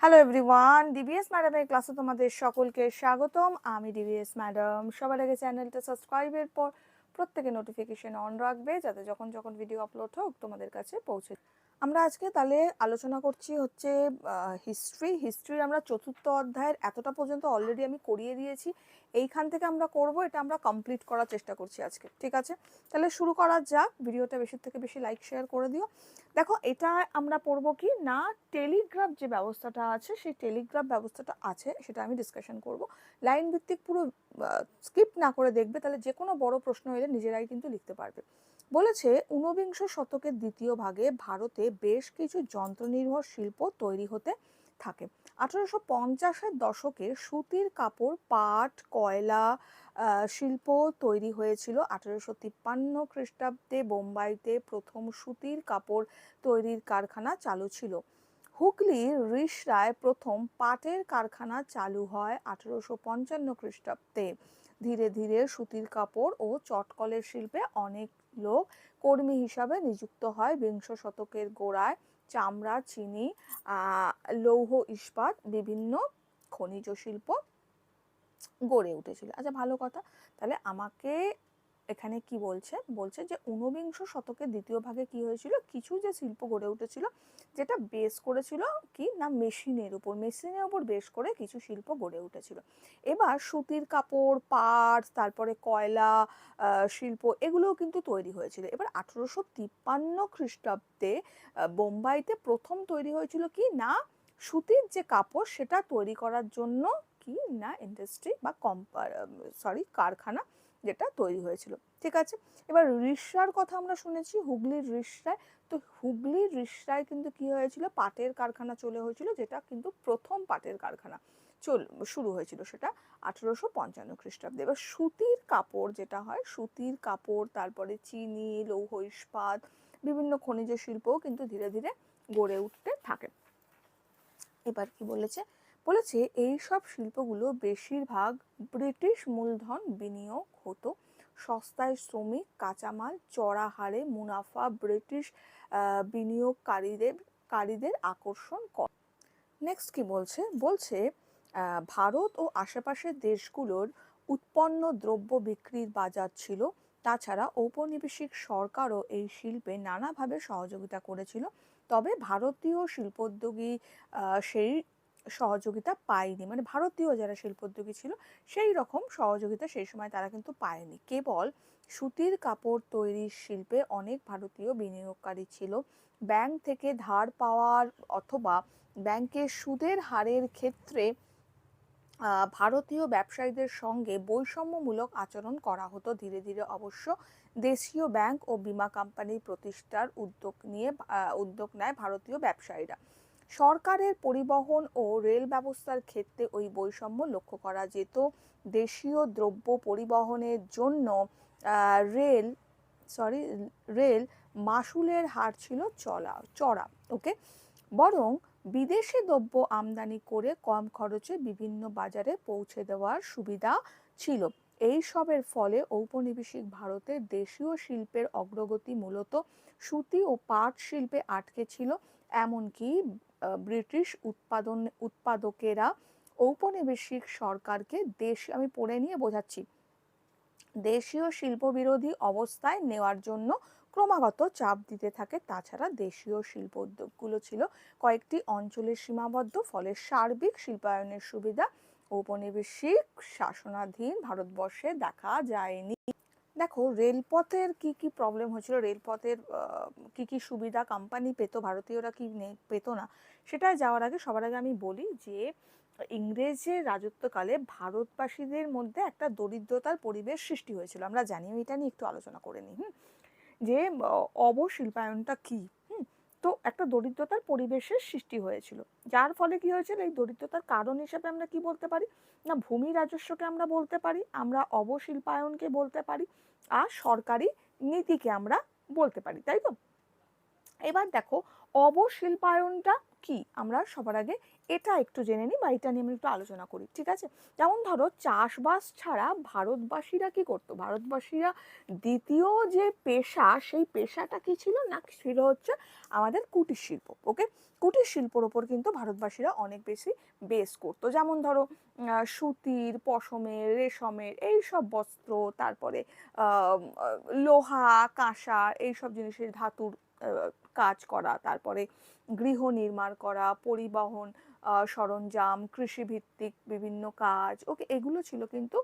Hello everyone DBS ম্যাডামের ক্লাসে তোমাদের সকলকে স্বাগতম। আমি ডিবিএস ম্যাডাম সবার আগে চ্যানেলটা সাবস্ক্রাইবের পর প্রত্যেকে নোটিফিকেশন অন রাখবে, যাতে যখন যখন ভিডিও আপলোড হোক তোমাদের কাছে পৌঁছে আমরা আজকে তাহলে আলোচনা করছি হচ্ছে হিস্ট্রি হিস্ট্রির আমরা চতুর্থ অধ্যায়ের এতটা পর্যন্ত অলরেডি আমি করিয়ে দিয়েছি। এইখান থেকে আমরা করব, এটা আমরা কমপ্লিট করার চেষ্টা করছি আজকে, ঠিক আছে? তাহলে শুরু করা যাক, ভিডিওটা বেশি থেকে বেশি লাইক শেয়ার করে দিও। দেখো, এটা আমরা পড়ব কি? না টেলিগ্রাফ যে ব্যবস্থাটা আছে, সেই টেলিগ্রাফ ব্যবস্থাটা আছে, সেটা আমি ডিসকাশন করব। লাইন ভিত্তিক পুরো স্কিপ না করে দেখবে, তাহলে যে কোনো বড় প্রশ্ন এলে নিজেরাই কিন্তু লিখতে পারবে। বলেছে, ঊনবিংশ শতকের দ্বিতীয় ভাগে ভারতে বেশ কিছু যন্ত্রনির্ভর শিল্প তৈরি হতে থাকে। আঠারোশো পঞ্চাশের দশকে সুতির কাপড়, পাট, কয়লা শিল্প তৈরি হয়েছিল। আঠারোশো তিপ্পান্ন খ্রিস্টাব্দে বোম্বাইতে প্রথম সুতির কাপড় তৈরির কারখানা চালু ছিল। হুগলির রিসরায় প্রথম পাটের কারখানা চালু হয় আঠারোশো পঞ্চান্ন খ্রিস্টাব্দে। ধীরে ধীরে সুতির কাপড় ও চটকলের শিল্পে অনেক লোক কর্মী হিসাবে নিযুক্ত হয়। বিংশ শতকের গোড়ায় চামড়া, চিনি লৌহ ইস্পাত, বিভিন্ন খনিজ শিল্প গড়ে উঠেছিল। আচ্ছা ভালো কথা। তাহলে আমাকে এখানে কি বলছে? বলছে যে ঊনবিংশ শতকের দ্বিতীয় ভাগে কি হয়েছিল? কিছু যে শিল্প গড়ে উঠেছিল, যেটা বেস করেছিল কি? না মেশিনের উপর মেশিনের উপর বেস করে কিছু শিল্প গড়ে উঠেছিল। এবার সুতির কাপড় পাট তারপরে কয়লা শিল্প, এগুলোও কিন্তু তৈরি হয়েছিল। এবার আঠেরোশো তিপ্পান্ন খ্রিস্টাব্দে বোম্বাইতে প্রথম তৈরি হয়েছিল কি? না, সুতির যে কাপড়, সেটা তৈরি করার জন্য কি? না ইন্ডাস্ট্রি বা কম্পা সরি কারখানা যেটা তৈরি হয়েছিল। ঠিক আছে? এবার রিসরার কথা আমরা শুনেছি, হুগলির রিসরায় তো হুগলির রিসরায় কিন্তু কি হয়েছিল? পাটের কারখানা চলে হয়েছিল, যেটা কিন্তু প্রথম পাটের কারখানা চল, শুরু হয়েছিল সেটা আঠেরোশো পঞ্চান্ন খ্রিস্টাব্দে। এবার সুতির কাপড় যেটা হয়, সুতির কাপড়, তারপরে চিনি, লৌহ ইস্পাত, বিভিন্ন খনিজ শিল্পও কিন্তু ধীরে ধীরে গড়ে উঠতে থাকে। এবার কি বলেছে? বলেছে এই সব শিল্পগুলো বেশিরভাগ ব্রিটিশ মূলধন বিনিয়োগ হতো। সস্তায় শ্রমিক, কাঁচামাল, চড়া হারে মুনাফা ব্রিটিশ বিনিয়োগকারীদের, কারীদের আকর্ষণ করে নেক্সট কি বলছে? বলছে ভারত ও আশেপাশের দেশগুলোর উৎপন্ন দ্রব্য বিক্রির বাজার ছিল। তাছাড়া ঔপনিবেশিক সরকারও এই শিল্পে নানাভাবে সহযোগিতা করেছিল। তবে ভারতীয় শিল্পোদ্যোগী সেই সহযোগিতা পায়নি। মানে ভারতীয় যারা শিল্পোদ্যোগী ছিল, সেই রকম সহযোগিতা সেই সময় তারা কিন্তু পায়নি। কেবল সুতির কাপড় তৈরির শিল্পে অনেক ভারতীয় বিনিয়োগকারী ছিল। ব্যাংক থেকে ধার পাওয়ার অথবা ব্যাংকের সুদের হারের ক্ষেত্রে ভারতীয় ব্যবসায়ীদের সঙ্গে বৈষম্যমূলক আচরণ করা হতো। ধীরে ধীরে অবশ্য দেশীয় ব্যাংক ও বিমা কোম্পানির প্রতিষ্ঠার উদ্যোগ নিয়ে উদ্যোগ নেয় ভারতীয় ব্যবসায়ীরা। সরকারের পরিবহন ও রেল ব্যবস্থার ক্ষেত্রে ওই বৈষম্য লক্ষ্য করা যেত। দেশীয় দ্রব্য পরিবহনের জন্য রেল সরি রেল মাসুলের হার ছিল চলা, চড়া ওকে বরং বিদেশি দ্রব্য আমদানি করে কম খরচে বিভিন্ন বাজারে পৌঁছে দেওয়ার সুবিধা ছিল। এই সবের ফলে ঔপনিবেশিক ভারতের দেশীয় শিল্পের অগ্রগতি মূলত সুতি ও পাট শিল্পে আটকে ছিল। এমনকি ব্রিটিশ উৎপাদন, উৎপাদকেরা ঔপনিবেশিক সরকারকে দেশ, আমি পড়ে নিয়ে বোঝাচ্ছি, দেশীয় শিল্প বিরোধী অবস্থায় নেওয়ার জন্য ক্রমাগত চাপ দিতে থাকে। তাছাড়া দেশীয় শিল্প উদ্যোগগুলো ছিল কয়েকটি অঞ্চলের সীমাবদ্ধ, ফলে সার্বিক শিল্পায়নের সুবিধা ঔপনিবেশিক শাসনাধীন ভারতবর্ষে দেখা যায়নি। দেখো, রেলপথের কি কি প্রবলেম হয়েছিল? রেলপথের কি কি সুবিধা কোম্পানি পেত? ভারতীয়রা কি পেত না? সেটা যাওয়ার আগে, সবার আগে আমি বলি যে, ইংরেজের রাজত্বকালে ভারতবাসীদের মধ্যে একটা দরিদ্রতার পরিবেশ সৃষ্টি হয়েছিল। আমরা জানি এটা নিয়ে একটু আলোচনা করে নিই, হুম? যে, অবশিল্পায়নটা কি? তো একটা দরিদ্রতার পরিবেশের সৃষ্টি হয়েছিল। যার ফলে কি হয়েছিল? এই দরিদ্রতার কারণ হিসেবে আমরা কি বলতে পারি? না, ভূমি রাজস্বকে আমরা বলতে পারি, আমরা অবশিল্পায়নকে বলতে পারি, আর সরকারি নীতিকে আমরা বলতে পারি, তাই তো? এবার দেখো, অবশিল্পায়নটা কি? আমরা সবার আগে এটা একটু জেনে নিই বা এটা নিয়ে আমি একটু আলোচনা করি, ঠিক আছে? যেমন ধরো চাষবাস ছাড়া ভারতবাসীরা কি করতো? ভারতবাসীরা দ্বিতীয় যে পেশা, সেই পেশাটা কি ছিল? না, ছিল হচ্ছে আমাদের কুটির শিল্প ওকে কুটির শিল্পর ওপর কিন্তু ভারতবাসীরা অনেক বেশি বেস করতো। যেমন ধরো সুতির, পশমের, রেশমের, এই সব বস্ত্র, তারপরে লোহা, কাঁসা, এই সব জিনিসের ধাতুর কাজ করা, তারপরে গৃহ নির্মাণ করা, পরিবহন সরঞ্জাম, কৃষিভিত্তিক বিভিন্ন কাজ, ওকে, এগুলো ছিল কিন্তু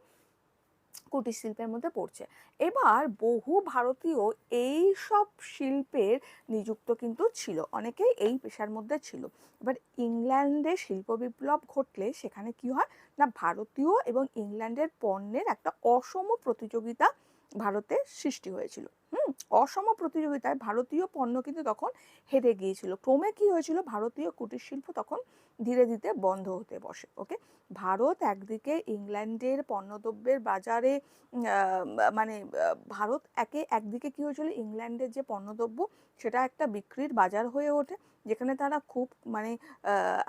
কুটির শিল্পের মধ্যে পড়ছে। এবার বহু ভারতীয় এই সব শিল্পের নিযুক্ত কিন্তু ছিল, অনেকেই এই পেশার মধ্যে ছিল। এবার ইংল্যান্ডে শিল্প বিপ্লব ঘটলে সেখানে কি হয়? না, ভারতীয় এবং ইংল্যান্ডের পণ্যের একটা অসম প্রতিযোগিতা ভারতে সৃষ্টি হয়েছিল। হুম? অসম প্রতিযোগিতায় ভারতীয় পণ্য কিন্তু তখন হেরে গিয়েছিল। ক্রমে কি হয়েছিল? ভারতীয় কুটির শিল্প তখন ধীরে ধীরে বন্ধ হতে বসে ওকে ভারত একদিকে ইংল্যান্ডের পণ্যদ্রব্যের বাজারে মানে ভারত একে, একদিকে কি হয়েছিল? ইংল্যান্ডের যে পণ্যদ্রব্য, সেটা একটা বিক্রির বাজার হয়ে ওঠে, যেখানে তারা খুব মানে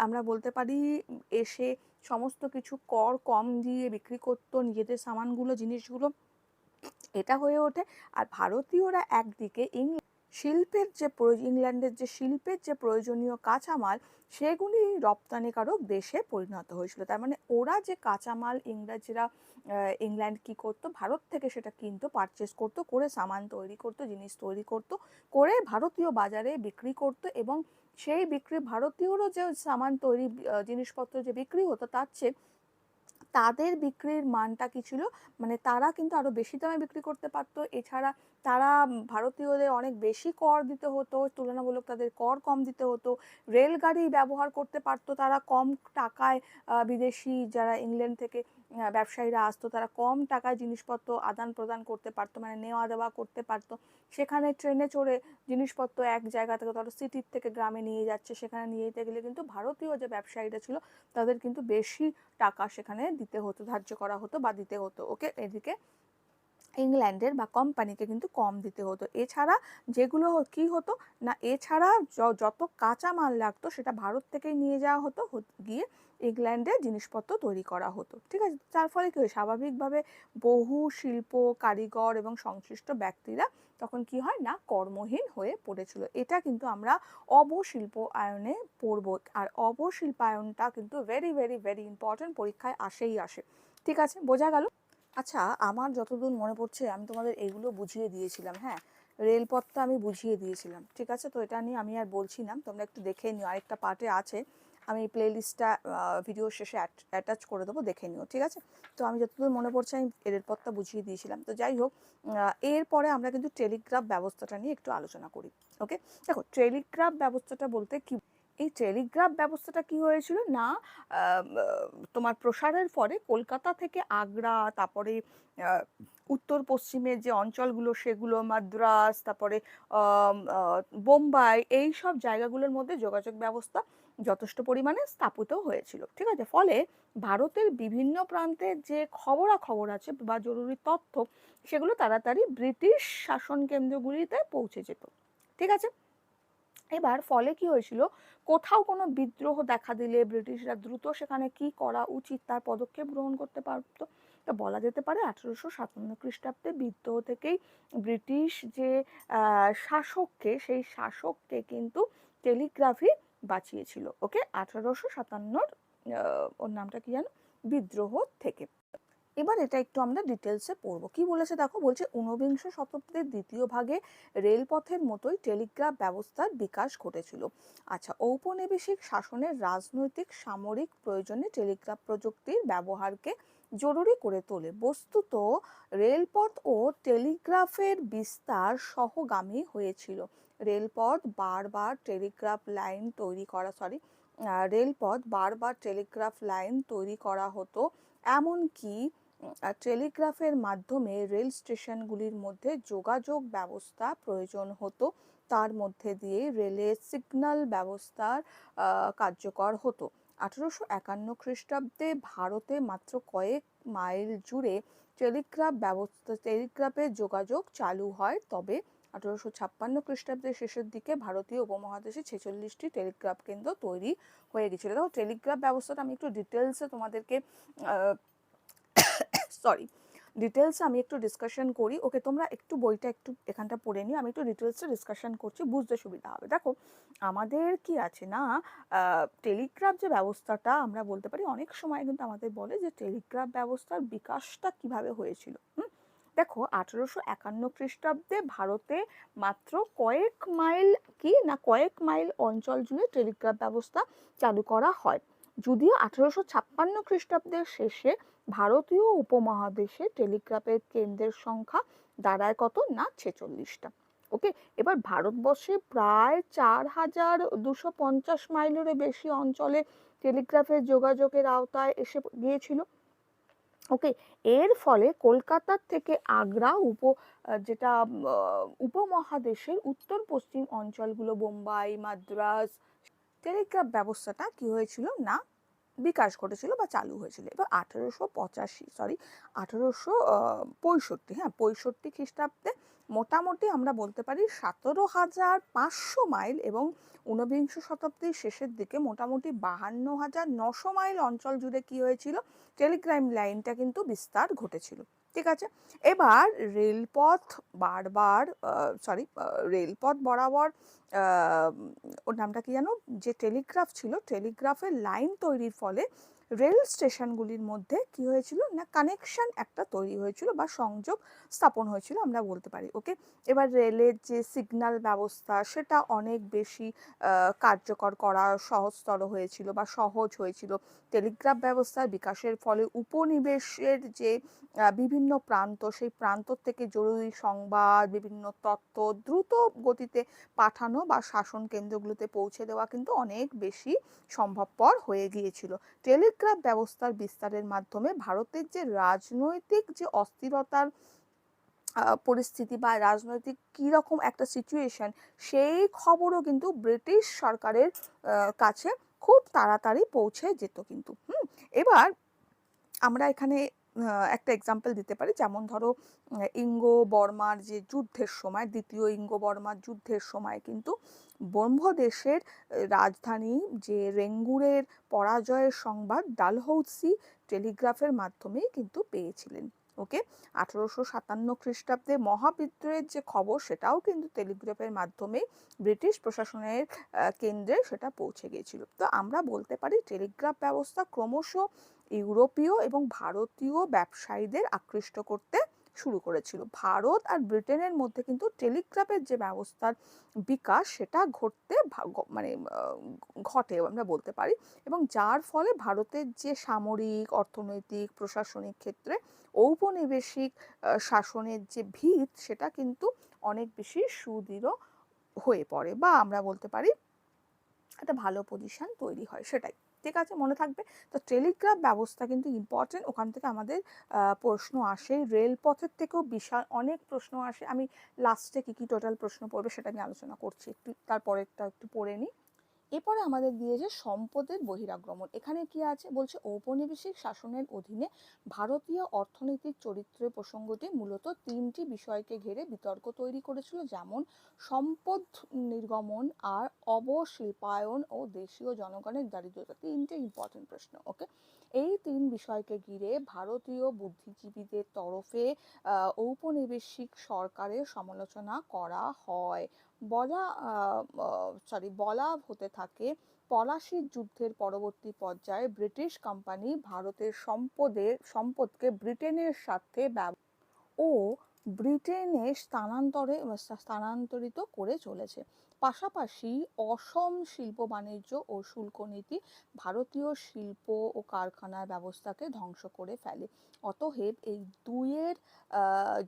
আমরা বলতে পারি, এসে সমস্ত কিছু কর কম দিয়ে বিক্রি করতো, নিজেদের সামানগুলো, জিনিসগুলো এটা হয়ে ওঠে। আর ভারতীয়রা একদিকে ইংল্যান্ড শিল্পের যে ইংল্যান্ডের যে শিল্পের যে প্রয়োজনীয় কাঁচামাল সেগুলি রপ্তানিকারক দেশে পরিণত হয়েছিল। তার মানে ওরা যে কাঁচামাল ইংরেজরা ইংল্যান্ড কি করতো, ভারত থেকে সেটা কিনতো পারচেস করতো, করে সামান তৈরি করতো, জিনিস তৈরি করতো, করে ভারতীয় বাজারে বিক্রি করতো এবং সেই বিক্রি, ভারতীয়রও যে সামান তৈরি জিনিসপত্র যে বিক্রি হতো, তার চেয়ে তাদের বিক্রির মানটা কি ছিল? মানে তারা কিন্তু আরও বেশি দামে বিক্রি করতে পারতো। এছাড়া তারা ভারতীয়দের অনেক বেশি কর দিতে হতো, তুলনামূলক তাদের কর কম দিতে হতো, রেলগাড়ি ব্যবহার করতে পারতো তারা কম টাকায় বিদেশি যারা ইংল্যান্ড থেকে ব্যবসায়ীরা আসতো তারা কম টাকায় জিনিসপত্র আদান প্রদান করতে পারতো মানে নেওয়া দেওয়া করতে পারতো। সেখানে ট্রেনে চড়ে জিনিসপত্র এক জায়গা থেকে ধরো সিটির থেকে গ্রামে নিয়ে যাচ্ছে, সেখানে নিয়ে যেতে গেলে কিন্তু ভারতীয় যে ব্যবসায়ীরা ছিল তাদের কিন্তু বেশি টাকা সেখানে দিতে হতো, ধার্য করা হতো বা দিতে হতো। ওকে, এদিকে ইংল্যান্ডের বা কোম্পানিকে কিন্তু কম দিতে হতো। এছাড়া যেগুলো কি হতো না, এছাড়া যত কাঁচা মাল লাগতো সেটা ভারত থেকেই নিয়ে যাওয়া হতো গিয়ে ইংল্যান্ডে জিনিসপত্র তৈরি করা হতো। ঠিক আছে? তার ফলে কি হয়? স্বাভাবিকভাবে বহু শিল্প, কারিগর এবং সংশ্লিষ্ট ব্যক্তিরা তখন কি হয় না, কর্মহীন হয়ে পড়েছিল। এটা কিন্তু আমরা অবশিল্পায়নে পড়ব আর অবশিল্পায়নটা কিন্তু ভেরি ভেরি ভেরি ইম্পর্টেন্ট পরীক্ষায় আসেই আসে। ঠিক আছে? বোঝা গেল? আচ্ছা আমার যতদূর মনে পড়ছে, আমি তোমাদের এগুলো বুঝিয়ে দিয়েছিলাম হ্যাঁ? রেলপথটা আমি বুঝিয়ে দিয়েছিলাম, ঠিক আছে? তো এটা নিয়ে আমি আর বলছি না, তোমরা একটু দেখে নিও, আরেকটা পার্টে আছে, আমি প্লে লিস্টটা ভিডিও শেষে অ্যাটাচ করে দেবো, দেখে নিও, ঠিক আছে? তো আমি যতদূর মনে পড়ছে, আমি রেলপথটা বুঝিয়ে দিয়েছিলাম। তো যাই হোক এরপরে আমরা কিন্তু টেলিগ্রাফ ব্যবস্থাটা নিয়ে একটু আলোচনা করি ওকে দেখো টেলিগ্রাফ ব্যবস্থাটা বলতে কি এই টেলিগ্রাফ ব্যবস্থাটা কি হয়েছিল? না তোমার প্রসারের পরে কলকাতা থেকে আগ্রা, তারপরে উত্তর পশ্চিমের যে অঞ্চলগুলো সেগুলো, মাদ্রাস, তারপরে বোম্বাই, এই সব জায়গাগুলোর মধ্যে যোগাযোগ ব্যবস্থা যথেষ্ট পরিমাণে স্থাপিত হয়েছিল। ঠিক আছে? ফলে ভারতের বিভিন্ন প্রান্তের যে খবরাখবর আছে বা জরুরি তথ্য, সেগুলো তাড়াতাড়ি ব্রিটিশ শাসন কেন্দ্রগুলিতে পৌঁছে যেত। ঠিক আছে? এবার ফলে কি হয়েছিল? কোথাও কোনো বিদ্রোহ দেখা দিলে ব্রিটিশরা দ্রুত সেখানে কি করা উচিত তার পদক্ষেপ গ্রহণ করতে পারতো? তো বলা যেতে পারে আঠারোশো সাতান্ন খ্রিস্টাব্দে বিদ্রোহ থেকেই ব্রিটিশ যে শাসককে সেই শাসককে কিন্তু টেলিগ্রাফি বাঁচিয়েছিল। ওকে? আঠারোশো সাতান্নর ওর নামটা কি জানো বিদ্রোহ থেকে। এবার এটা একটু আমরা ডিটেলসে পড়ব। কি বলেছে দেখো? বলছে ঊনবিংশ শতাব্দীর দ্বিতীয় ভাগে রেলপথের মতোই টেলিগ্রাফ ব্যবস্থার বিকাশ ঘটেছিল। আচ্ছা ঔপনিবেশিক শাসনের রাজনৈতিক, সামরিক প্রয়োজনে টেলিগ্রাফ প্রযুক্তির ব্যবহারকে জরুরি করে তোলে। বস্তুত রেলপথ ও টেলিগ্রাফের বিস্তার সহগামী হয়েছিল। রেলপথ বারবার টেলিগ্রাফ লাইন তৈরি করা সরি রেলপথ বারবার টেলিগ্রাফ লাইন তৈরি করা হতো। এমনকি টেলিগ্রাফের মাধ্যমে রেল স্টেশনগুলির মধ্যে যোগাযোগ ব্যবস্থা প্রয়োজন হতো। তার মধ্যে দিয়ে রেলের সিগন্যাল ব্যবস্থার কার্যকর হতো। আঠারোশো একান্ন খ্রিস্টাব্দে ভারতে মাত্র কয়েক মাইল জুড়ে টেলিগ্রাফ ব্যবস্থা টেলিগ্রাফের যোগাযোগ চালু হয়। তবে আঠেরোশো ছাপ্পান্ন খ্রিস্টাব্দের শেষের দিকে ভারতীয় উপমহাদেশে ছেচল্লিশটি টেলিগ্রাফ কেন্দ্র তৈরি হয়ে গেছিল। দেখো টেলিগ্রাফ ব্যবস্থাটা আমি একটু ডিটেলসে তোমাদেরকে সরি ডিটেলসে আমি একটু ডিসকাশন করি। ওকে তোমরা একটু বইটা একটু এখানটা পড়ে নিও। আমি একটু ডিটেলসে ডিসকাশন করছি, বুঝতে সুবিধা হবে। দেখো, আমাদের কি আছে না টেলিগ্রাফ যে ব্যবস্থাটা আমরা বলতে পারি, অনেক সময় কিন্তু আমাদের বলে যে টেলিগ্রাফ ব্যবস্থার বিকাশটা কীভাবে হয়েছিল। দেখো, আঠেরোশো একান্ন খ্রিস্টাব্দে ভারতে মাত্র কয়েক মাইল কি, না কয়েক মাইল অঞ্চল জুড়ে টেলিগ্রাফ ব্যবস্থা চালু করা হয়। যদিও আঠেরোশো ছাপ্পান্ন খ্রিস্টাব্দের শেষে ভারতীয় উপমহাদেশে টেলিগ্রাফের কেন্দ্রের সংখ্যা দাঁড়ায় কত? না, ছেচল্লিশটা। ওকে, এবার ভারতবর্ষে প্রায় চার হাজার দুশো পঞ্চাশ মাইলেরও বেশি অঞ্চলে টেলিগ্রাফের যোগাযোগের আওতায় এসে গিয়েছিল। ওকে, এর ফলে কলকাতার থেকে আগ্রা উপ, যেটা উপমহাদেশের উত্তর পশ্চিম অঞ্চলগুলো, বোম্বাই মাদ্রাজ টেলিগ্রাফ ব্যবস্থাটা কি হয়েছিল? না বিকাশ ঘটেছিল বা চালু হয়েছিল। এবার আঠেরোশো পঁচাশি সরি আঠেরোশো পঁয়ষট্টি হ্যাঁ পঁয়ষট্টি খ্রিস্টাব্দে মোটামুটি আমরা বলতে পারি সতেরো হাজার পাঁচশো মাইল এবং ঊনবিংশ শতাব্দীর শেষের দিকে মোটামুটি বাহান্ন হাজার নশো মাইল অঞ্চল জুড়ে কি হয়েছিল? টেলিগ্রাম লাইনটা কিন্তু বিস্তার ঘটেছিল। ঠিক আছে? এবার রেলপথ বারবার সরি রেলপথ বরাবর ওর নামটা কি জানো যে টেলিগ্রাফ ছিল, টেলিগ্রাফের লাইন তৈরির ফলে রেল স্টেশনগুলির মধ্যে কি হয়েছিল? না কানেকশন একটা তৈরি হয়েছিল বা সংযোগ স্থাপন হয়েছিল আমরা বলতে পারি ওকে এবার রেলের যে সিগন্যাল ব্যবস্থা সেটা অনেক বেশি কার্যকর করা সহজতর হয়েছিল বা সহজ হয়েছিল। টেলিগ্রাফ ব্যবস্থার বিকাশের ফলে উপনিবেশের যে বিভিন্ন প্রান্ত, সেই প্রান্ত থেকে জরুরি সংবাদ, বিভিন্ন তথ্য দ্রুত গতিতে পাঠানো বা শাসন কেন্দ্রগুলোতে পৌঁছে দেওয়া কিন্তু অনেক বেশি সম্ভবপর হয়ে গিয়েছিল। টেলিগ্রাফ ব্যবস্থার বিস্তারের মাধ্যমে ভারতের যে রাজনৈতিক যে অস্থিরতার পরিস্থিতি বা রাজনৈতিক কীরকম একটা সিচুয়েশন সেই খবরও কিন্তু ব্রিটিশ সরকারের কাছে খুব তাড়াতাড়ি পৌঁছে যেত কিন্তু। হুম, এবার আমরা এখানে একটা এক্সাম্পল দিতে পারি। যেমন ধরো ইঙ্গো বর্মার যে যুদ্ধের সময়, দ্বিতীয় ইঙ্গো বর্মার যুদ্ধের সময় কিন্তু ব্রহ্মদেশের রাজধানী যে রেঙ্গুরের পরাজয়ের সংবাদ ডালহৌসি টেলিগ্রাফের মাধ্যমেই কিন্তু পেয়েছিলেন। ওকে? আঠারোশো সাতান্ন খ্রিস্টাব্দে মহাবিদ্রোহের যে খবর, সেটাও কিন্তু টেলিগ্রাফের মাধ্যমে ব্রিটিশ প্রশাসনের কেন্দ্রে সেটা পৌঁছে গিয়েছিল। তো আমরা বলতে পারি, টেলিগ্রাফ ব্যবস্থা ক্রমশ ইউরোপীয় এবং ভারতীয় ব্যবসায়ীদের আকৃষ্ট করতে শুরু করেছিল। ভারত আর ব্রিটেনের মধ্যে কিন্তু টেলিগ্রাফের যে ব্যবস্থার বিকাশ, সেটা ঘটতে মানে ঘটে আমরা বলতে পারি। এবং যার ফলে ভারতের যে সামরিক, অর্থনৈতিক, প্রশাসনিক ক্ষেত্রে ঔপনিবেশিক শাসনের যে ভিত, সেটা কিন্তু অনেক বেশি সুদৃঢ় হয়ে পড়ে বা আমরা বলতে পারি একটা ভালো পজিশন তৈরি হয় সেটাই। ঠিক আছে, মনে থাকবে। তো টেলিগ্রাফ ব্যবস্থা কিন্তু ইম্পর্টেন্ট ওখান থেকে আমাদের প্রশ্ন আসে। রেলপথের থেকেও বিশাল, অনেক প্রশ্ন আসে। আমি লাস্টে কী কী টোটাল প্রশ্ন পড়বে সেটা আমি আলোচনা করছি। একটু, তারপরেরটা একটু পড়ে নিই। এরপরে আমাদের দিয়েছে সম্পদের বহিরাগমন। এখানে কি আছে? বলছে ঔপনিবেশিক শাসনের অধীনে ভারতীয় অর্থনৈতিক চরিত্রের প্রসঙ্গটি মূলত তিনটি বিষয়কে ঘিরে বিতর্ক তৈরি করেছিল, যেমন সম্পদ নির্গমন আর অবশিল্পায়ন ও দেশীয় জনগণের দারিদ্রতা। তিনটে ইম্পর্টেন্ট প্রশ্ন ওকে এই তিন বিষয়কে ঘিরে ভারতীয় বুদ্ধিজীবীদের তরফে ঔপনিবেশিক সরকারের সমালোচনা করা হয়। বলা সরি বলা হতে থাকে পলাশির যুদ্ধের পরবর্তী পর্যায়ে ব্রিটিশ কোম্পানি ভারতের সম্পদের, সম্পদকে ব্রিটেনের সাথে ও ব্রিটেনে স্থানান্তরে স্থানান্তরিত করে চলেছে। পাশাপাশি অসম শিল্প বাণিজ্য ও শুল্ক নীতি ভারতীয় শিল্প ও কারখানার ব্যবস্থাকে ধ্বংস করে ফেলে। অতএব এই দুইয়ের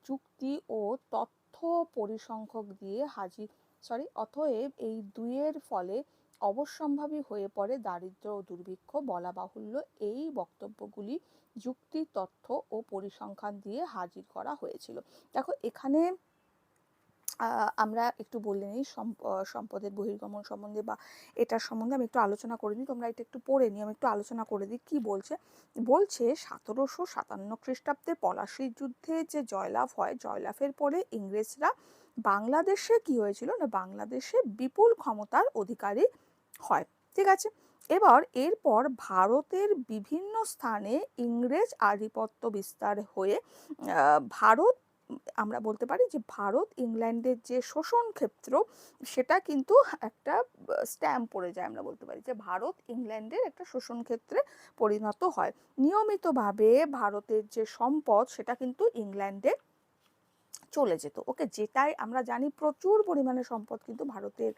যুক্তি ও তথ্য পরিসংখ্যক দিয়ে হাজির সরি অতএব এই দুইয়ের ফলে অবশ্যম্ভাবী হয়ে পড়ে দারিদ্র ও দুর্ভিক্ষ, বলা বাহুল্য। এই বক্তব্যগুলি যুক্তি, তথ্য ও পরিসংখ্যান দিয়ে হাজির করা হয়েছিল। দেখো, এখানে আমরা একটু বলে নিই সম্পদের বহির্গমন সম্বন্ধে বা এটার সম্বন্ধে আমি একটু আলোচনা করে নিই। তোমরা এটা একটু পড়ে নিই আমি একটু আলোচনা করে দিই। কী বলছে? বলছে, সতেরোশো সাতান্ন খ্রিস্টাব্দে পলাশির যুদ্ধে যে জয়লাভ হয়, জয়লাভের পরে ইংরেজরা বাংলাদেশে কি হয়েছিল না বাংলাদেশে বিপুল ক্ষমতার অধিকারী হয়, ঠিক আছে? এবার এরপর ভারতের বিভিন্ন স্থানে ইংরেজ আধিপত্য বিস্তার হয়ে ভারত, আমরা বলতে পারি যে ভারত ইংল্যান্ডের যে শোষণ ক্ষেত্র, সেটা কিন্তু একটা স্ট্যাম্প পড়ে যায় আমরা বলতে পারি যে ভারত ইংল্যান্ডের একটা শোষণ ক্ষেত্রে পরিণত হয়। নিয়মিতভাবে ভারতের যে সম্পদ, সেটা কিন্তু ইংল্যান্ডে চলে যেত। ওকে, যেটাই আমরা জানি প্রচুর পরিমাণে সম্পদ কিন্তু ভারতের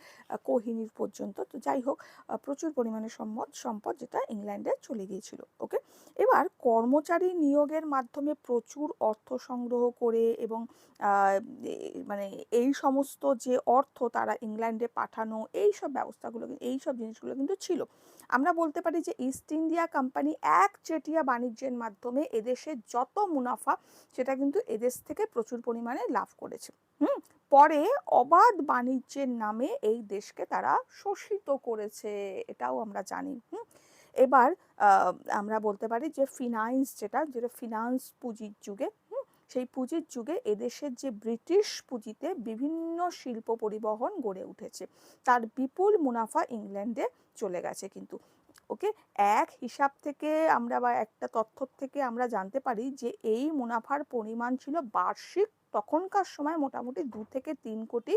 কোহিনীর পর্যন্ত। তো যাই হোক প্রচুর পরিমাণে সম্পদ সম্পদ যেটা ইংল্যান্ডে চলে গিয়েছিল। ওকে, এবার কর্মচারী নিয়োগের মাধ্যমে প্রচুর অর্থ সংগ্রহ করে এবং মানে এই সমস্ত যে অর্থ তারা ইংল্যান্ডে পাঠানো এই সব ব্যবস্থাগুলো এই সব জিনিসগুলো কিন্তু ছিল। আমরা বলতে পারি যে ইস্ট ইন্ডিয়া কোম্পানি একচেটিয়া বাণিজ্যের মাধ্যমে এদেশের যত মুনাফা, সেটা কিন্তু এদেশ থেকে প্রচুর পরিমাণে লাভ করেছে। হুম? পরে অবাধ বাণিজ্যের নামে এই দেশকে তারা শোষিত করেছে, এটাও আমরা জানি। হুম? এবার আমরা বলতে পারি যে ফিনান্স যেটা যেটা ফিনান্স পুঁজির যুগে সেই পুঁজির যুগে এদেশের যে ব্রিটিশ পুঁজিতে বিভিন্ন শিল্প পরিবহন গড়ে উঠেছে। তার বিপুল মুনাফা ইংল্যান্ডে চলে গেছে কিন্তু। ওকে, এক হিসাব থেকে আমরা বা একটা তথ্য থেকে আমরা জানতে পারি যে এই মুনাফার পরিমাণ ছিল বার্ষিক তখনকার সময় মোটামুটি দু থেকে তিন কোটি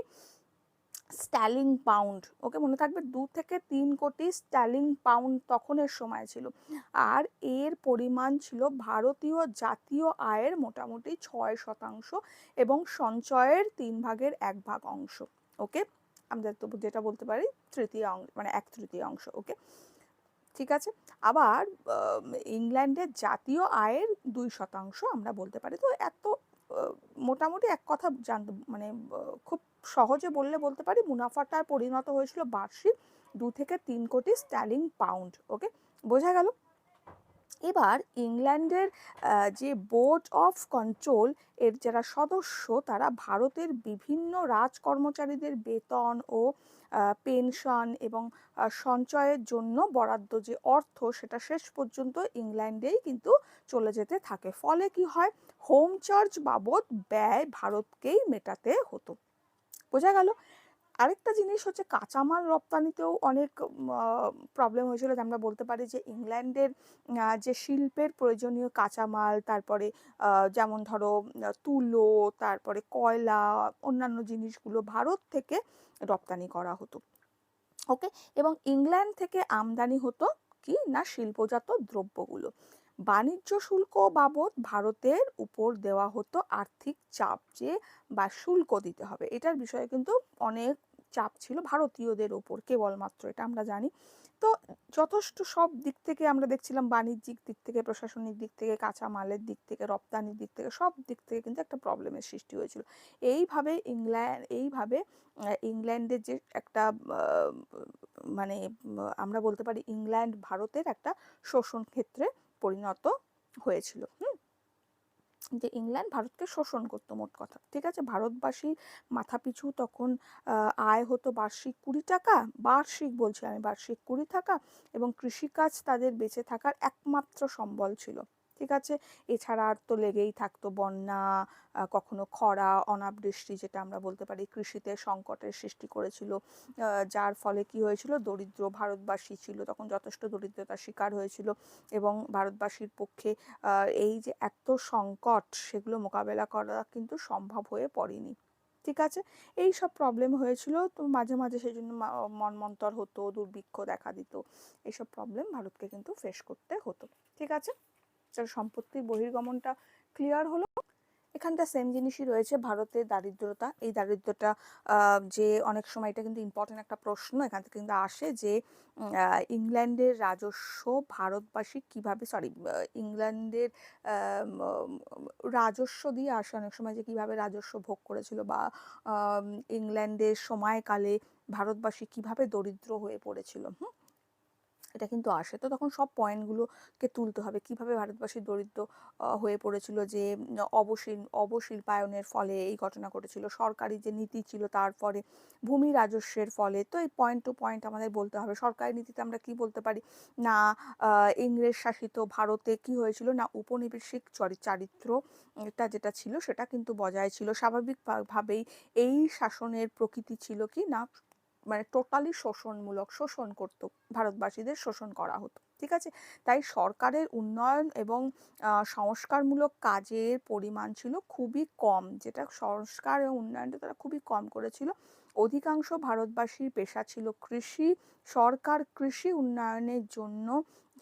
স্ট্যালিং পাউন্ড। ওকে, মনে থাকবে দু থেকে তিন কোটি স্ট্যালিং পাউন্ড তখনের সময় ছিল। আর এর পরিমাণ ছিল ভারতীয় জাতীয় আয়ের মোটামুটি ছয় শতাংশ এবং সঞ্চয়ের তিন ভাগের এক ভাগ অংশ। ওকে, আমরা তো যেটা বলতে পারি তৃতীয় অংশ মানে এক তৃতীয় অংশ ওকে? ঠিক আছে? আবার ইংল্যান্ডের জাতীয় আয়ের দুই শতাংশ আমরা বলতে পারি। তো এত মোটামুটি এক কথা জানতে মানে খুব সহজে বললে বলতে পারি মুনাফাটায় পরিণত হয়েছিল বার্ষিক দু থেকে তিন কোটি স্ট্যালিং পাউন্ড ওকে বোঝা গেল? এবার ইংল্যান্ডের যে বোর্ড অফ কন্ট্রোল, এর যারা সদস্য, তারা ভারতের বিভিন্ন রাজকর্মচারীদের বেতন ও পেনশন এবং সঞ্চয়ের জন্য বরাদ্দ যে অর্থ, সেটা শেষ পর্যন্ত ইংল্যান্ডেই কিন্তু চলে যেতে থাকে। ফলে কি হয়? হোম চার্জ বাবদ ব্যয় ভারতকেই মেটাতে হতো। বোঝা গেল। আরেকটা জিনিস হচ্ছে কাঁচামাল রপ্তানিতেও অনেক প্রবলেম হয়েছিল যে আমরা বলতে পারি যে ইংল্যান্ডের যে শিল্পের প্রয়োজনীয় কাঁচামাল, তারপরে যেমন ধরো তুলো, তারপরে কয়লা, অন্যান্য জিনিসগুলো ভারত থেকে রপ্তানি করা হতো। ওকে এবং ইংল্যান্ড থেকে আমদানি হতো কি? না, শিল্পজাত দ্রব্যগুলো। বাণিজ্য শুল্ক বাবদ ভারতের উপর দেওয়া হতো আর্থিক চাপ যে, বা শুল্ক দিতে হবে। এটার বিষয়ে কিন্তু অনেক চাপ ছিল ভারতীয়দের ওপর কেবলমাত্র এটা আমরা জানি। তো যথেষ্ট সব দিক থেকে আমরা দেখছিলাম বাণিজ্যিক দিক থেকে, প্রশাসনিক দিক থেকে কাঁচা মালের দিক থেকে, রপ্তানির দিক থেকে, সব দিক থেকে কিন্তু একটা প্রবলেমের সৃষ্টি হয়েছিল। এইভাবে ইংল্যান্ড, এইভাবে ইংল্যান্ডের যে একটা মানে আমরা বলতে পারি ইংল্যান্ড ভারতের একটা শোষণ ক্ষেত্রে পরিণত হয়েছিল যে ইংল্যান্ড ভারতকে শোষণ করতো মোট কথা, ঠিক আছে? ভারতবাসী মাথাপিছু তখন আয় হতো বার্ষিক কুড়ি টাকা, বার্ষিক বলছি আমি, বার্ষিক কুড়ি টাকা এবং কৃষিকাজ তাদের বেঁচে থাকার একমাত্র সম্বল ছিল। ঠিক আছে? এছাড়া আর তো লেগেই থাকতো বন্যা কখনো খরা, অনাবৃষ্টি যেটা আমরা বলতে পারি, কৃষিতে সংকটের সৃষ্টি করেছিল। যার ফলে কি হয়েছিল? দরিদ্র ভারতবাসী ছিল, তখন যথেষ্ট দরিদ্রতার শিকার হয়েছিল এবং ভারতবাসীর পক্ষে এই যে এত সংকট, সেগুলো মোকাবেলা করা কিন্তু সম্ভব হয়ে পড়েনি। ঠিক আছে? এই সব প্রবলেম হয়েছিল, তো মাঝে মাঝে সেই জন্য মনমন্তর হতো, দুর্ভিক্ষ দেখা দিত। এইসব প্রবলেম ভারতকে কিন্তু ফেস করতে হতো। ঠিক আছে? সম্পত্তির বহির্গমনটা ক্লিয়ার হলো। এখানটা সেম জিনিসই রয়েছে ভারতের দারিদ্রতা। এই দারিদ্রতা যে অনেক সময় এটা কিন্তু ইম্পর্টেন্ট একটা প্রশ্ন, এখান থেকে কিন্তু আসে যে ইংল্যান্ডের রাজস্ব ভারতবাসী কীভাবে সরি ইংল্যান্ডের রাজস্ব দিয়ে আসে। অনেক সময় যে কীভাবে রাজস্ব ভোগ করেছিল বা ইংল্যান্ডের সময়কালে ভারতবাসী কীভাবে দরিদ্র হয়ে পড়েছিল, হুম? এটা কিন্তু আসে। তো তখন সব পয়েন্টগুলোকে তুলতে হবে। কীভাবে ভারতবাসী দরিদ্র হয়ে পড়েছিল যে অবশিল, অবশিল্পায়নের ফলে এই ঘটনা ঘটেছিল, সরকারি যে নীতি ছিল তার ফলে ভূমি রাজস্বের ফলে। তো এই পয়েন্ট টু পয়েন্ট আমাদের বলতে হবে। সরকারি নীতিতে আমরা কি বলতে পারি? না ইংরেজ শাসিত ভারতে কি হয়েছিল? না উপনিবেশিক চরি- চারিত্র এটা যেটা ছিল সেটা কিন্তু বজায় ছিল। স্বাভাবিকভাবেই এই শাসনের প্রকৃতি ছিল কি? না মানে টোটালি শোষণমূলক শোষণ করত, ভারতবাসীদের শোষণ করা হতো, ঠিক আছে? তাই সরকারের উন্নয়ন এবং সংস্কারমূলক কাজের পরিমাণ ছিল খুবই কম, যেটা সংস্কার এবং উন্নয়নটা তারা খুবই কম করেছিল। অধিকাংশ ভারতবাসীর পেশা ছিল কৃষি, সরকার কৃষি উন্নয়নের জন্য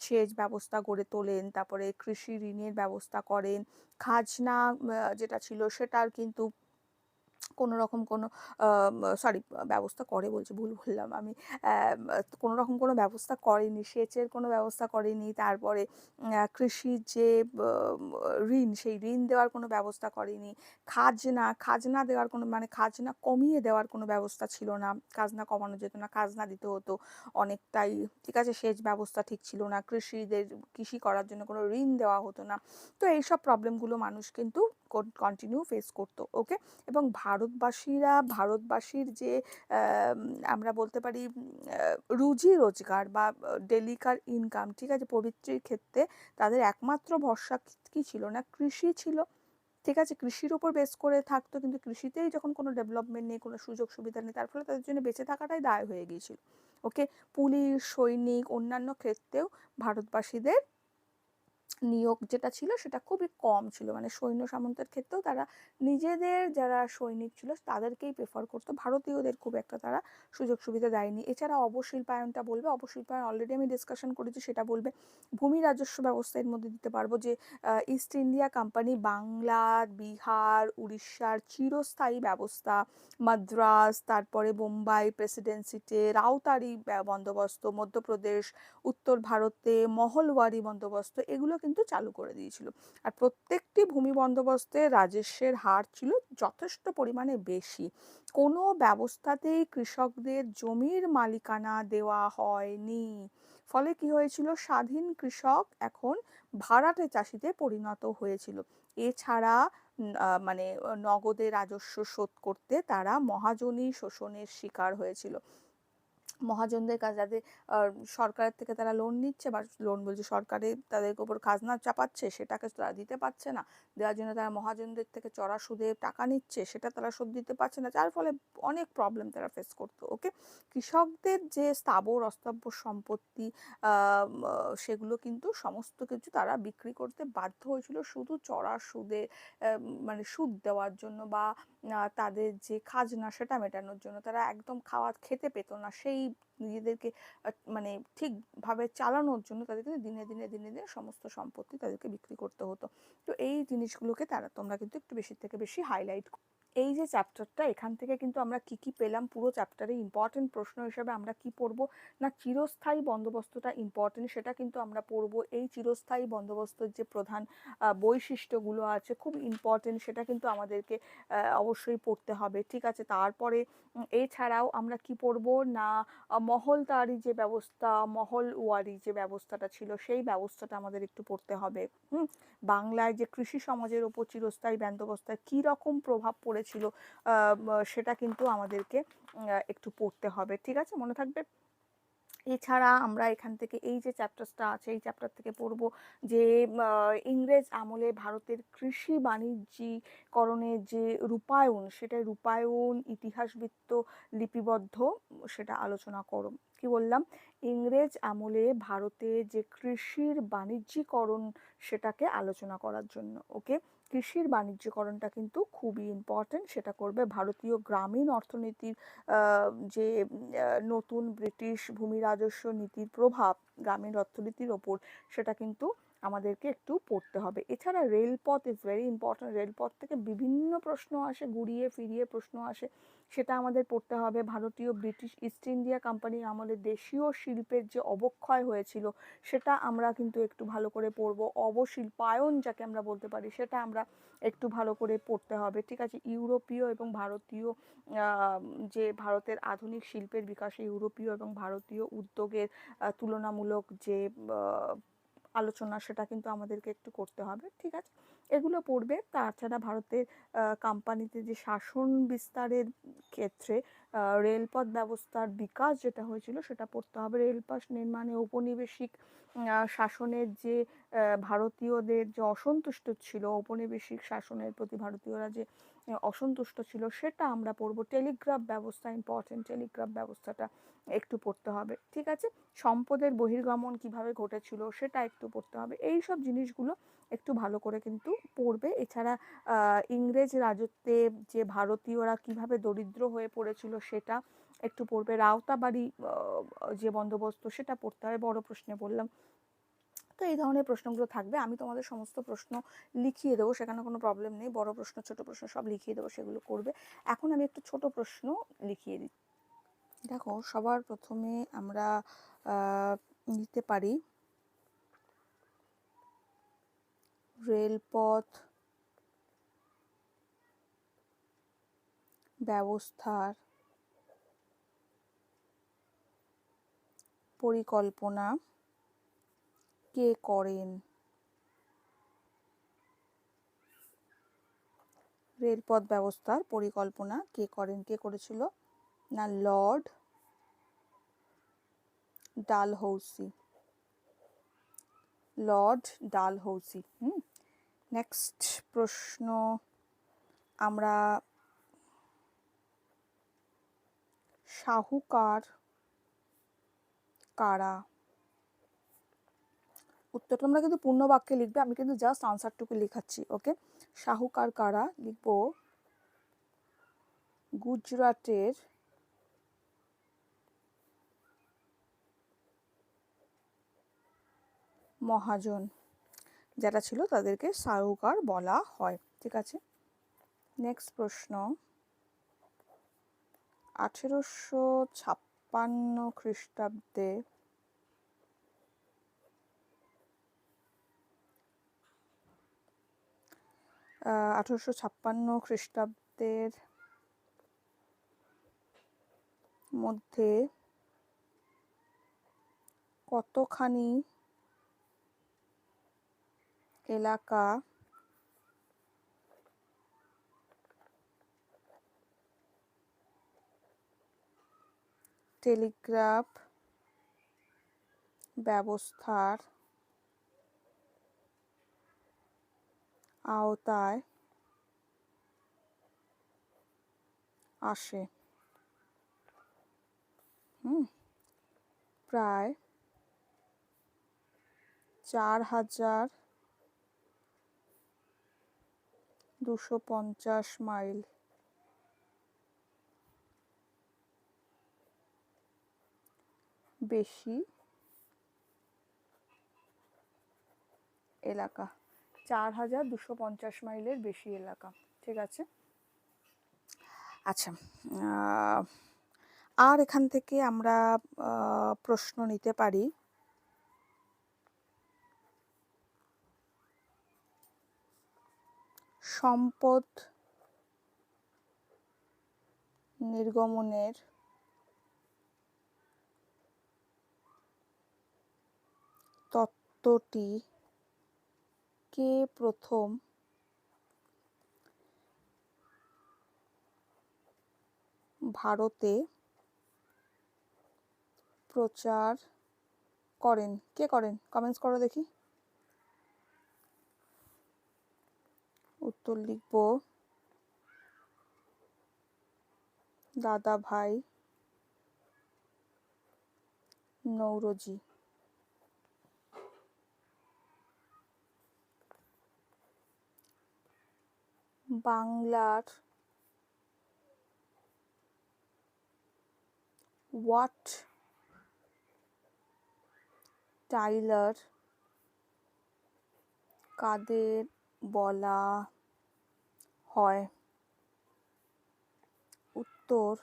সেচ ব্যবস্থা গড়ে তোলেন, তারপরে কৃষি ঋণের ব্যবস্থা করেন, খাজনা যেটা ছিল সেটার কিন্তু কোনো রকম কোনো সরি ব্যবস্থা করে বলছি, ভুল বললাম আমি। কোনো রকম কোনো ব্যবস্থা করেনি, সেচের কোনো ব্যবস্থা করেনি, তারপরে কৃষির যে ঋণ, সেই ঋণ দেওয়ার কোনো ব্যবস্থা করেনি। খাজনা খাজনা দেওয়ার কোনো মানে খাজনা কমিয়ে দেওয়ার কোনো ব্যবস্থা ছিল না। খাজনা কমানো যেত না, খাজনা দিতে হতো অনেকটাই, ঠিক আছে? সেচ ব্যবস্থা ঠিক ছিল না, কৃষিদের, কৃষি করার জন্য কোনো ঋণ দেওয়া হতো না। তো এইসব প্রবলেমগুলো মানুষ কিন্তু কন্টিনিউ ফেস করতো ওকে এবং ভারতবাসীরা, ভারতবাসীর যে আমরা বলতে পারি রুজি রোজগার বা ডেলিকার ইনকাম ঠিক আছে? পবিত্রির ক্ষেত্রে তাদের একমাত্র ভরসা কি- ছিল না? কৃষি ছিল। ঠিক আছে? কৃষির উপর বেস করে থাকতো, কিন্তু কৃষিতেই যখন কোনো ডেভেলপমেন্ট নেই, কোনো সুযোগ সুবিধা নেই, তার ফলে তাদের জন্য বেঁচে থাকাটাই দায় হয়ে গিয়েছিল। ওকে? পুলিশ, সৈনিক, অন্যান্য ক্ষেত্রেও ভারতবাসীদের নিয়োগ যেটা ছিল সেটা খুবই কম ছিল। মানে সৈন্য সামন্তের ক্ষেত্রেও তারা নিজেদের যারা সৈনিক ছিল তাদেরকেই প্রেফার করতো। ভারতীয়দের খুব একটা তারা সুযোগ সুবিধা দেয়নি। এছাড়া অবশিল্পায়নটা বলবে, অবশিল্পায়ন অলরেডি আমি ডিসকাশন করেছি, সেটা বলবে, ভূমি রাজস্ব ব্যবস্থা এর মধ্যে দিতে পারব যে East India Company Bangla, Bihar, উড়িষ্যার চিরস্থায়ী ব্যবস্থা, মাদ্রাস, তারপরে বোম্বাই প্রেসিডেন্সিতে রাউতারি বন্দোবস্ত, মধ্যপ্রদেশ, উত্তর ভারতে মহলওয়ারি বন্দোবস্ত, এগুলো কিন্তু চালু করে দিয়েছিল। আর প্রত্যেকটি ভূমি বন্দোবস্তে রাজস্বের হার ছিল যথেষ্ট পরিমাণে বেশি। কোনো ব্যবস্থাতেই কৃষকদের জমির মালিকানা দেওয়া হয়নি। ফলে কি হয়েছিল? স্বাধীন কৃষক এখন ভাড়াটে চাষিতে পরিণত হয়েছিল। এছাড়া মানে নগদে রাজস্ব শোধ করতে তারা মহাজনী শোষণের শিকার হয়েছিল। মহাজনদের কাছে যাদের সরকারের থেকে তারা লোন নিচ্ছে বা লোন বলছে সরকারে তাদের উপর খাজনা চাপাচ্ছে, সেটাকে তারা দিতে পারছে না। দেওয়ার জন্য তারা মহাজনদের থেকে চড়া সুদে টাকা নিচ্ছে, সেটা তারা শোধ দিতে পারছে না। যার ফলে অনেক প্রবলেম তারা ফেস করতো ওকে কৃষকদের যে স্থাবর অস্থাবর সম্পত্তি সেগুলো কিন্তু সমস্ত কিছু তারা বিক্রি করতে বাধ্য হয়েছিল শুধু চড়া সুদে মানে সুদ দেওয়ার জন্য বা তাদের যে খাজনা সেটা মেটানোর জন্য। তারা একদম খাওয়া খেতে পেত না, সেই নিজেদেরকে মানে ঠিকভাবে চালানোর জন্য তাদেরকে দিনে দিনে দিনে দিনে সমস্ত সম্পত্তি তাদেরকে বিক্রি করতে হতো। তো এই জিনিসগুলোকে তারা, তোমরা কিন্তু একটু বেশি থেকে বেশি হাইলাইট এই যে চ্যাপ্টারটা এখান থেকে কিন্তু আমরা কি কি পেলাম? পুরো চ্যাপ্টারে ইম্পর্টেন্ট প্রশ্ন হিসেবে আমরা কি পড়ব? না চিরস্থায়ী বন্দোবস্তটা ইম্পর্টেন্ট সেটা কিন্তু আমরা পড়ব। এই চিরস্থায়ী বন্দোবস্তের যে প্রধান বৈশিষ্ট্যগুলো আছে খুব ইম্পর্টেন্ট সেটা কিন্তু আমাদেরকে অবশ্যই পড়তে হবে ঠিক আছে? তারপরে এছাড়াও আমরা কি পড়ব? না আহ, মহলদারি যে ব্যবস্থা মহলওয়ারি যে ব্যবস্থাটা ছিল সেই ব্যবস্থাটা আমাদের একটু পড়তে হবে। হুম? বাংলায় যে কৃষি সমাজের ওপর চিরস্থায়ী বন্দোবস্তার কী রকম প্রভাব পড়েছিল উম, সেটা কিন্তু আমাদেরকে একটু পড়তে হবে ঠিক আছে? মনে থাকবে? এছাড়া আমরা এখান থেকে এই যে চ্যাপ্টারটা আছে এই চ্যাপ্টার থেকে পড়ব যে ইংরেজ আমলে ভারতের কৃষি বাণিজ্যিকরণের যে রূপায়ণ সেটা রূপায়ণ ইতিহাসবৃত্ত লিপিবদ্ধ সেটা আলোচনা করো। কি বললাম? ইংরেজ আমলে ভারতে যে কৃষির বাণিজ্যিকরণ সেটাকে আলোচনা করার জন্য ওকে কৃষির বাণিজ্যকরণটা কিন্তু খুবই ইম্পর্টেন্ট সেটা করবে ভারতীয় গ্রামীণ অর্থনীতির যে নতুন ব্রিটিশ ভূমি রাজস্ব নীতির প্রভাব গ্রামীণ অর্থনীতির ওপর, সেটা কিন্তু আমাদেরকে একটু পড়তে হবে। এছাড়া রেলপথ ইজ ভেরি ইম্পর্টেন্ট রেলপথ থেকে বিভিন্ন প্রশ্ন আসে, ঘুরিয়ে ফিরিয়ে প্রশ্ন আসে। সেটা আমাদের পড়তে হবে। ভারতীয়, ব্রিটিশ, ইস্ট ইন্ডিয়া কোম্পানির আমাদের দেশীয় শিল্পের যে অবক্ষয় হয়েছিল, সেটা আমরা কিন্তু একটু ভালো করে পড়ব। অবশিল্পায়ন যাকে আমরা বলতে পারি, সেটা আমরা একটু ভালো করে পড়তে হবে। ঠিক আছে? ইউরোপীয় এবং ভারতীয় যে ভারতের আধুনিক শিল্পের বিকাশে ইউরোপীয় এবং ভারতীয় উদ্যোগের তুলনামূলক যে আলোচনা সেটা কিন্তু আমাদেরকে একটু করতে হবে, ঠিক আছে? এগুলো পড়বে। তাছাড়া ভারতের কোম্পানিতে যে শাসন বিস্তারের ক্ষেত্রে রেলপথ ব্যবস্থার বিকাশ যেটা হয়েছিল সেটা পড়তে হবে। রেলপথ নির্মাণে ঔপনিবেশিক শাসনের যে ভারতীয়দের যে অসন্তুষ্ট ছিল, ঔপনিবেশিক শাসনের প্রতি ভারতীয়রা যে অসন্তুষ্ট ছিল, সেটা আমরা পড়ব। টেলিগ্রাফ ব্যবস্থা ইম্পর্টেন্ট টেলিগ্রাফ ব্যবস্থাটা একটু পড়তে হবে, ঠিক আছে? সম্পদের বহির্গমন কীভাবে ঘটেছিল সেটা একটু পড়তে হবে এই সব জিনিসগুলো একটু ভালো করে কিন্তু পড়বে। এছাড়া ইংরেজ রাজত্বে যে ভারতীয়রা কীভাবে দরিদ্র হয়ে পড়েছিল সেটা একটু পড়বে। রাওতাবাড়ি যে বন্দোবস্ত সেটা পড়তে হবে, বড় প্রশ্নে বললাম। তো এই ধরনের প্রশ্নগুলো থাকবে। আমি তোমাদের সমস্ত প্রশ্ন লিখিয়ে দেবো, সেখানে কোনো প্রবলেম নেই। বড় প্রশ্ন, ছোট প্রশ্ন সব লিখিয়ে দেবো, সেগুলো করবে। এখন আমি একটু ছোট প্রশ্ন লিখিয়ে দিই দেখো, সবার প্রথমে আমরা নিতে পারি রেলপথ ব্যবস্থার পরিকল্পনা কে করেন? রেলপথ ব্যবস্থার পরিকল্পনা কে করেন? কে করেছিল? না লর্ড ডালহৌসি। লর্ড ডালহৌসি, হুম? নেক্সট প্রশ্ন, আমরা শাহুকার কারা? উত্তরটা আমরা কিন্তু পূর্ণ বাক্যে লিখবে, আমি কিন্তু জাস্ট আনসারটুকু লিখাচ্ছি ওকে শাহুকার কারা? লিখব গুজরাটের মহাজন যারা ছিল তাদেরকে সাহুকার বলা হয়, ঠিক আছে? নেক্সট প্রশ্ন। আঠেরোশো ছাপ্পান্ন খ্রিস্টাব্দে আঠেরোশো ছাপ্পান্ন খ্রিস্টাব্দের মধ্যে কতখানি এলাকা। টেলিগ্রাফ ব্যবস্থার আওতায় আসে। হুম প্রায় চার হাজার দুশো পঞ্চাশ মাইল। বেশি এলাকা। চার হাজার দুশো পঞ্চাশ মাইলের বেশি এলাকা। ঠিক আছে? আচ্ছা আর এখান থেকে আমরা প্রশ্ন নিতে পারি। সম্পদ নির্গমনের তত্ত্বটি কে প্রথম? ভারতে প্রচার করেন। কে করেন? কমেন্টস করো দেখি। উত্তর লিখব দাদা ভাই নৌরজি। বাংলার ওয়াট টাইলার কাদের বলা হয়। উত্তর,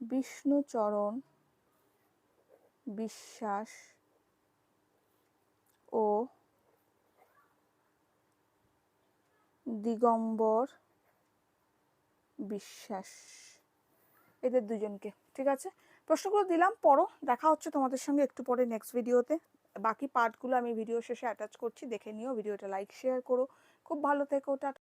বিষ্ণুচরণ, বিশ্বাস ও দিগম্বর, বিশ্বাস। এদের দুজনকে, ঠিক আছে? প্রশ্নগুলো দিলাম, পড়ো, দেখা হচ্ছে তোমাদের সঙ্গে একটু পরে নেক্সট ভিডিওতে বাকি পার্টগুলো আমি ভিডিও শেষে অ্যাটাচ করছি, দেখে নিও ভিডিওটা লাইক শেয়ার করো। খুব ভালো থেকো, টাটা।